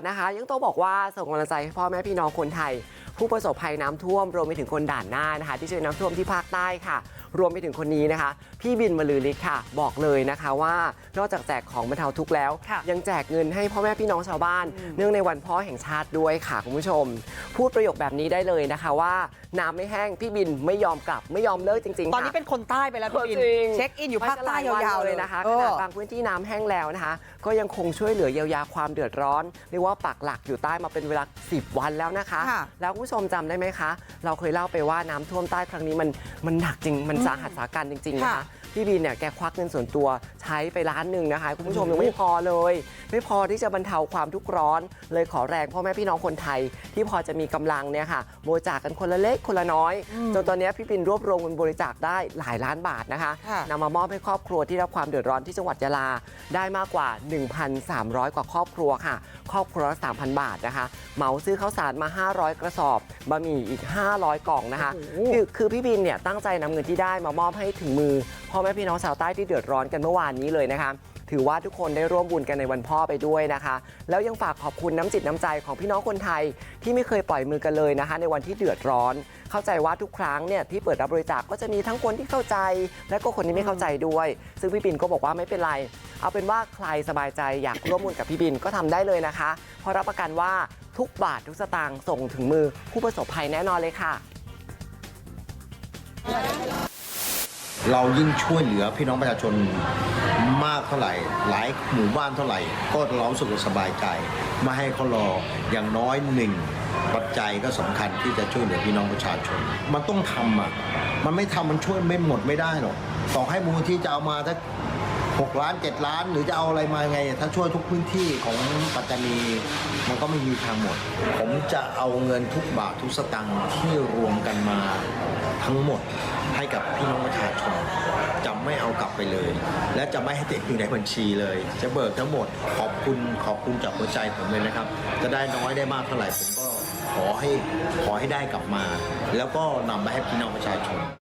นะคะยังต้องบอกว่าส่งกำลังใจให้พ่อแม่พี่น้องคนไทย ผู้ประสบภัยน้ำท่วมรวมไปถึงคนด่านหน้านะคะ ที่ช่วยน้ำท่วมที่ภาคใต้ค่ะ รวมไปถึงคนนี้นะคะ พี่บินมาลือฤทธิ์ค่ะ บอกเลยนะคะว่านอกจากแจกของบรรเทาทุกข์แล้วค่ะยังแจกเงินให้พ่อแม่พี่น้องชาวบ้าน เนื่องในวันพ่อแห่งชาติด้วยค่ะคุณผู้ชม พูดประโยคแบบนี้ได้เลยนะคะว่า น้ำไม่แห้งพี่บินไม่ยอมกลับไม่ยอมเลิกจริงๆตอนนี้ค่ะเป็นคนใต้ไปแล้วพี่บินจริงเช็คอินอยู่ภาคใต้ยาวๆเลยนะคะเอขอนาดบางพื้นที่น้ำแห้งแล้วนะคะ ก็ยังคงช่วยเหลือเยียวยาความเดือดร้อนเรียกว่าปักหลักอยู่ใต้มาเป็นเวลา 10 วันแล้วนะคะค่ะแล้วคุณผู้ชมจำได้ไหมคะ เราเคยเล่าไปว่าน้ำท่วมใต้ครั้งนี้มันมันหนักจริงมันสาหัสสาการจริงๆนะคะค่ะพี่บินเนี่ยแกควักเงินส่วนตัวใช้ไปล้านหนึ่งนะคะ คุณผู้ชมยังไม่พอเลย ไม่พอที่จะบรรเทาความทุกข์ร้อน เลยขอแรงพ่อแม่พี่น้องคนไทย ที่พอจะมีกำลังเนี่ยค่ะบริจาคกันคนละเล็กคนละน้อย จนตอนนี้พี่บินรวบรวมเงินบริจาคได้หลายล้านบาทนะคะค่ะนำมามอบให้ครอบครัวที่รับความเดือดร้อนที่จังหวัดยะลาได้มากกว่า 1,300 กว่าครอบครัวค่ะครอบครัวละ3,000 บาทนะคะเหมาซื้อข้าวสารมา 500 กระสอบบะหมี่อีก 500 กล่องนะคะโอ้โหคือคือพี่บินเนี่ยตั้งใจนำเงินที่ได้มามอบให้ถึงมือพ่อแม่พี่น้องชาวใต้ที่เดือดร้อนกันเมื่อวานนี้เลยนะคะ ถือว่าทุกคนได้ร่วมบุญกันในวันพ่อไปด้วยนะคะ แล้วยังฝากขอบคุณน้ำจิตน้ำใจของพี่น้องคนไทยที่ไม่เคยปล่อยมือกันเลยนะคะ ในวันที่เดือดร้อน เข้าใจว่าทุกครั้งเนี่ยที่เปิดรับบริจาคก็จะมีทั้งคนที่เข้าใจ และก็คนที่ไม่เข้าใจด้วย ซึ่งพี่บินก็บอกว่าไม่เป็นไร เอาเป็นว่าใครสบายใจอยากร่วมบุญกับพี่บินก็ทำได้เลยนะคะ เพราะรับประกันว่าทุกบาททุกสตางค์ส่งถึงมือผู้ประสบภัยแน่นอนเลยค่ะ เรายิ่งช่วยเหลือพี่น้องประชาชนมากเท่าไหร่ หลายหมู่บ้านเท่าไหร่ ก็เราสึกว่าสบายใจไม่ให้เขารออย่างน้อยหนึ่งปัจจัยก็สำคัญที่จะช่วยเหลือพี่น้องประชาชน มันต้องทำอะมันไม่ทำมันช่วยไม่หมดไม่ได้หรอกต่อให้มูลที่จะเอามาถ้าหกล้านเจ็ดล้าน หรือจะเอาอะไรมาไง ถ้าช่วยทุกพื้นที่ของปัตตานีมันก็ไม่มีทางหมด ผมจะเอาเงินทุกบาททุกสตางค์ที่รวมกันมา ทั้งหมดให้กับพี่น้องประชาชนจะไม่เอากลับไปเลย และจะไม่ให้ติดอยู่ในบัญชีเลย จะเบิกทั้งหมดขอบคุณขอบคุณจากหัวใจผมเลยนะครับ จะได้น้อยได้มากเท่าไหร่ผมก็ขอให้ขอให้ได้กลับมา แล้วก็นำไปให้พี่น้องประชาชน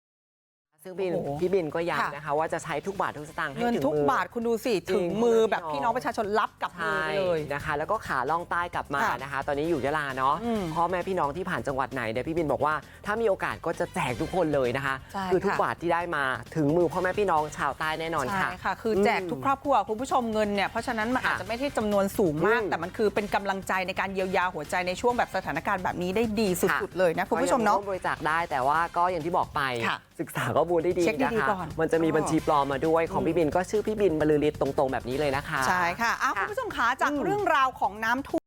ซึ่งบินโอ้โหพี่บินก็ค่ะย้ำนะคะว่าจะใช้ทุกบาททุกสตางค์ให้เงินถึงทุกมือบาทคุณดูสิจริงถึงมือแบบพี่พี่น้น้อองงประชาชนรับกลับมือใช่ไปเลยนะคะ แล้วก็ขาล่องใต้กลับมาค่ะนะคะ ตอนนี้อยู่ยะลาเนาะอืมพ่อแม่พี่น้องที่ผ่านจังหวัดไหนเนี่ยพี่บินบอกว่าถ้ามีโอกาสก็จะแจกทุกคนเลยนะคะใช่คือทุกค่ะบาทที่ได้มาถึงมือพ่อแม่พี่น้องชาวใต้แน่นอนใช่ค่ะค่ะ คือแจกทุกครอบครัวคุณผู้ชมเงินเนี่ยเพราะฉะนั้นมันค่ะอาจจะไม่ได้จำนวนสูงมากอืมแต่มันคือเป็นกำลังใจในการเยียวยาหัวใจในช่วงแบบสถานการณ์แบบนี้ได้ดีสุดๆเลยนะคุณผู้ชมเนาะก็ยังร่วบริจาคได้แต่ว่าก็อย่างที่บอกไปค่ะศึกษาข้อมูลได้ดีเช็คดีนะๆคะก่อนมันจะมีอ๋อบัญชีปลอมมาด้วยของพี่บินก็ชื่อพี่บินบรรลือฤทธิ์ตรงๆแบบนี้เลยนะคะใช่ค่ะอ้าวคุณผู้ชมคะจากอืมเรื่องราวของน้ำท่วม